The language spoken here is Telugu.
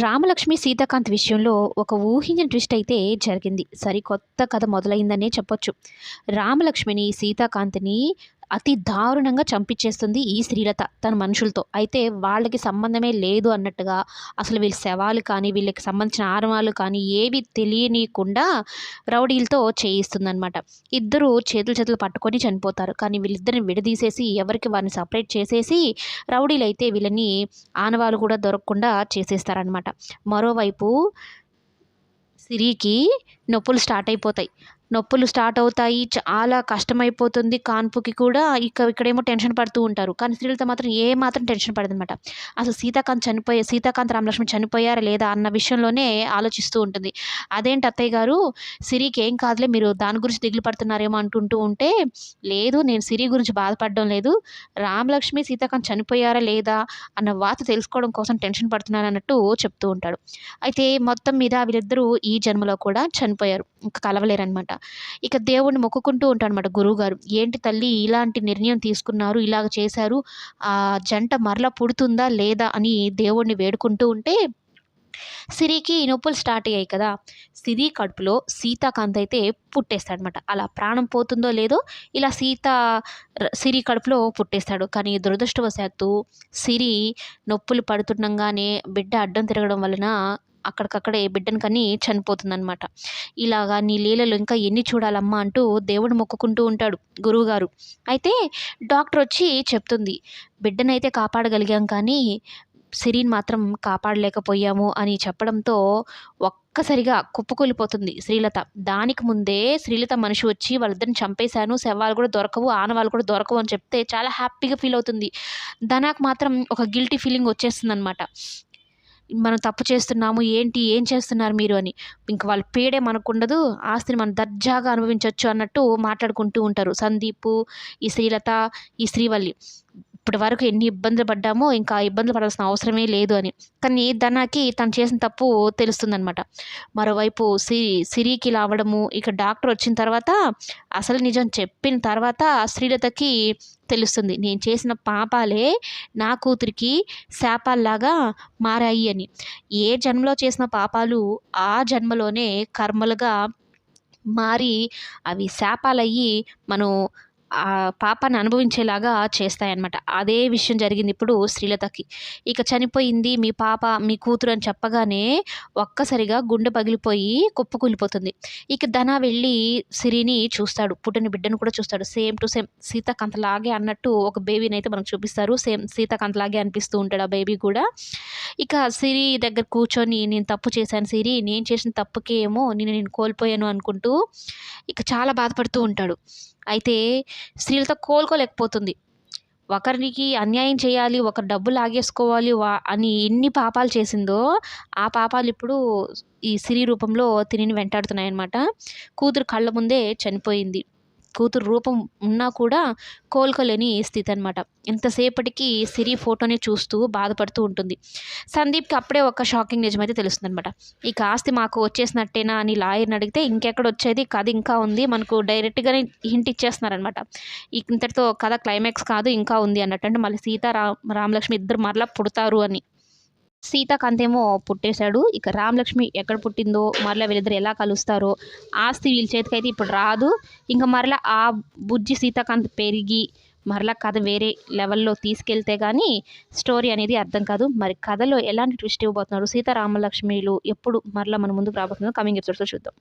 రామలక్ష్మి సీతాకాంత్ విషయంలో ఒక ఊహించిన ట్విస్ట్ అయితే జరిగింది. సరికొత్త కథ మొదలైందనే చెప్పొచ్చు. రామలక్ష్మిని సీతాకాంత్ని అతి దారుణంగా చంపించేస్తుంది ఈ శ్రీలత తన మనుషులతో. అయితే వాళ్ళకి సంబంధమే లేదు అన్నట్టుగా అసలు వీళ్ళ శవాలు కానీ వీళ్ళకి సంబంధించిన ఆరవాలు కానీ ఏవి తెలియనీయకుండా రౌడీలతో చేయిస్తుందనమాట ఇద్దరు చేతులు చేతులు పట్టుకొని చనిపోతారు. కానీ వీళ్ళిద్దరిని విడదీసేసి ఎవరికి వారిని సపరేట్ చేసేసి రౌడీలు అయితే వీళ్ళని ఆనవాలు కూడా దొరకకుండా చేసేస్తారనమాట మరోవైపు సిరికి నొప్పులు స్టార్ట్ అయిపోతాయి. నొప్పులు స్టార్ట్ అవుతాయి చాలా కష్టమైపోతుంది. కాన్పుకి కూడా ఇక ఇక్కడేమో టెన్షన్ పడుతూ ఉంటారు. కానీ స్త్రీలతో మాత్రం ఏ మాత్రం టెన్షన్ పడదనమాట అసలు సీతాకాంత్ చనిపోయే సీతాకాంత్ రామలక్ష్మి చనిపోయారా లేదా అన్న విషయంలోనే ఆలోచిస్తూ ఉంటుంది. అదేంటి అత్తయ్య గారు? సిరికి ఏం కాదులే మీరు దాని గురించి దిగులు పడుతున్నారేమో అంటుంటూ ఉంటే లేదు నేను సిరి గురించి బాధపడడం లేదు. రామలక్ష్మి సీతాకాంత్ చనిపోయారా లేదా అన్న వార్త తెలుసుకోవడం కోసం టెన్షన్ పడుతున్నాను అన్నట్టు చెప్తూ ఉంటాడు. అయితే మొత్తం మీద వీళ్ళిద్దరూ ఈ జన్మలో కూడా చనిపోయారు. ఇంకా కలవలేరనమాట ఇక దేవుణ్ణి మొక్కుకుంటూ ఉంటాడనమాట గురువుగారు. ఏంటి తల్లి ఇలాంటి నిర్ణయం తీసుకున్నారు ఇలాగ చేశారు ఆ జంట మరల పుడుతుందా లేదా అని దేవుణ్ణి వేడుకుంటూ ఉంటే సిరికి నొప్పులు స్టార్ట్ అయ్యాయి కదా. సిరి కడుపులో సీతాకాంత్ అయితే పుట్టేస్తాడనమాట అలా ప్రాణం పోతుందో లేదో ఇలా సీత సిరి కడుపులో పుట్టేస్తాడు. కానీ దురదృష్టవశాత్తు సిరి నొప్పులు పడుతుండగానే బిడ్డ అడ్డం తిరగడం వలన అక్కడికక్కడే బిడ్డను కానీ చనిపోతుందనమాట ఇలాగా నీ లీలలు ఇంకా ఎన్ని చూడాలమ్మా అంటూ దేవుడు మొక్కుకుంటూ ఉంటాడు గురువుగారు. అయితే డాక్టర్ వచ్చి చెప్తుంది బిడ్డనైతే కాపాడగలిగాం కానీ సిరిని మాత్రం కాపాడలేకపోయాము అని చెప్పడంతో ఒక్కసారిగా కుప్పకూలిపోతుంది శ్రీలత. దానికి ముందే శ్రీలత మనిషి వచ్చి వాళ్ళిద్దరిని చంపేశాను శవాలు కూడా దొరకవు ఆనవాళ్ళు కూడా దొరకవు అని చెప్తే చాలా హ్యాపీగా ఫీల్ అవుతుంది. ధనాకు మాత్రం ఒక గిల్టీ ఫీలింగ్ వచ్చేస్తుంది అనమాట మనం తప్పు చేస్తున్నాము ఏంటి ఏం చేస్తున్నారు మీరు అని. ఇంక వాళ్ళ పేడే మనకుండదు ఆస్తిని మనం దర్జాగా అనుభవించవచ్చు అన్నట్టు మాట్లాడుకుంటూ ఉంటారు. సందీపు ఈ శ్రీలత ఈ శ్రీవల్లి. ఇప్పటి వరకు ఎన్ని ఇబ్బందులు పడ్డామో ఇంకా ఇబ్బందులు పడాల్సిన అవసరమే లేదు అని. కానీ ధనాకి తను చేసిన తప్పు తెలుస్తుందనమాట మరోవైపు సిరి సిరికి లావడము ఇక డాక్టర్ వచ్చిన తర్వాత అసలు నిజం చెప్పిన తర్వాత శ్రీలతకి తెలుస్తుంది నేను చేసిన పాపాలే నా కూతురికి శాపాల్లాగా మారాయి అని. ఏ జన్మలో చేసిన పాపాలు ఆ జన్మలోనే కర్మలుగా మారి అవి శాపాలయ్యి మనం ఆ పాపాన్ని అనుభవించేలాగా చేస్తాయన్నమాట. అదే విషయం జరిగింది ఇప్పుడు శ్రీలతకి. ఇక చనిపోయింది మీ పాప మీ కూతురు అని చెప్పగానే ఒక్కసారిగా గుండె పగిలిపోయి కుప్పకూలిపోతుంది ఇక ధన వెళ్ళి సిరిని చూస్తాడు. పుట్టిన బిడ్డను కూడా చూస్తాడు. సేమ్ టు సేమ్ సీతాకాంతలాగే అన్నట్టు ఒక బేబీని అయితే మనకు చూపిస్తారు. సేమ్ సీతాకాంతలాగే అనిపిస్తూ ఉంటాడు ఆ బేబీ కూడా. ఇక సిరి దగ్గర కూర్చొని నేను తప్పు చేశాను సిరి. నేను చేసిన తప్పుకే ఏమో నేను నేను కోల్పోయాను అనుకుంటూ ఇక చాలా బాధపడుతూ ఉంటాడు. అయితే స్త్రీలతో కోలుకోలేకపోతుంది. ఒకరికి అన్యాయం చేయాలి ఒకరు డబ్బు లాగేసుకోవాలి వా అని ఎన్ని పాపాలు చేసిందో ఆ పాపాలు ఇప్పుడు ఈ సిరి రూపంలో తినిని వెంటాడుతున్నాయి అన్నమాట కూతురు కళ్ళ ముందే చనిపోయింది. కూతురు రూపం ఉన్నా కూడా కోలుకోలేని స్థితి అనమాట ఎంతసేపటికి సిరి ఫోటోని చూస్తూ బాధపడుతూ ఉంటుంది. సందీప్కి అప్పుడే ఒక షాకింగ్ నిజమైతే తెలుస్తుంది అనమాట ఈ ఆస్తి మాకు వచ్చేసినట్టేనా అని లాయర్ని అడిగితే ఇంకెక్కడ వచ్చేది? కథ ఇంకా ఉంది. మనకు డైరెక్ట్గానే హింట్ ఇచ్చేస్తున్నారనమాట ఇంతటితో కథ క్లైమాక్స్ కాదు ఇంకా ఉంది అన్నట్టు. అంటే మళ్ళీ సీతారా రామలక్ష్మి ఇద్దరు మరలా పుడతారు అని. సీతాకాంతేమో పుట్టేశాడు. ఇక రామలక్ష్మి ఎక్కడ పుట్టిందో మరలా వీళ్ళిద్దరు ఎలా కలుస్తారో ఆస్తి వీళ్ళ చేతికైతే ఇప్పుడు రాదు. ఇంకా మరలా ఆ బుజ్జి సీతాకాంత్ పెరిగి మరలా కథ వేరే లెవెల్లో తీసుకెళ్తే కానీ స్టోరీ అనేది అర్థం కాదు. మరి కథలో ఎలాంటి ట్విస్ట్ ఇవ్వబోతున్నారు సీతారామలక్ష్మిలు? ఎప్పుడు మరలా మన ముందుకు రాబోతుందో కమింగ్ ఎపిసోడ్స్లో చూద్దాం.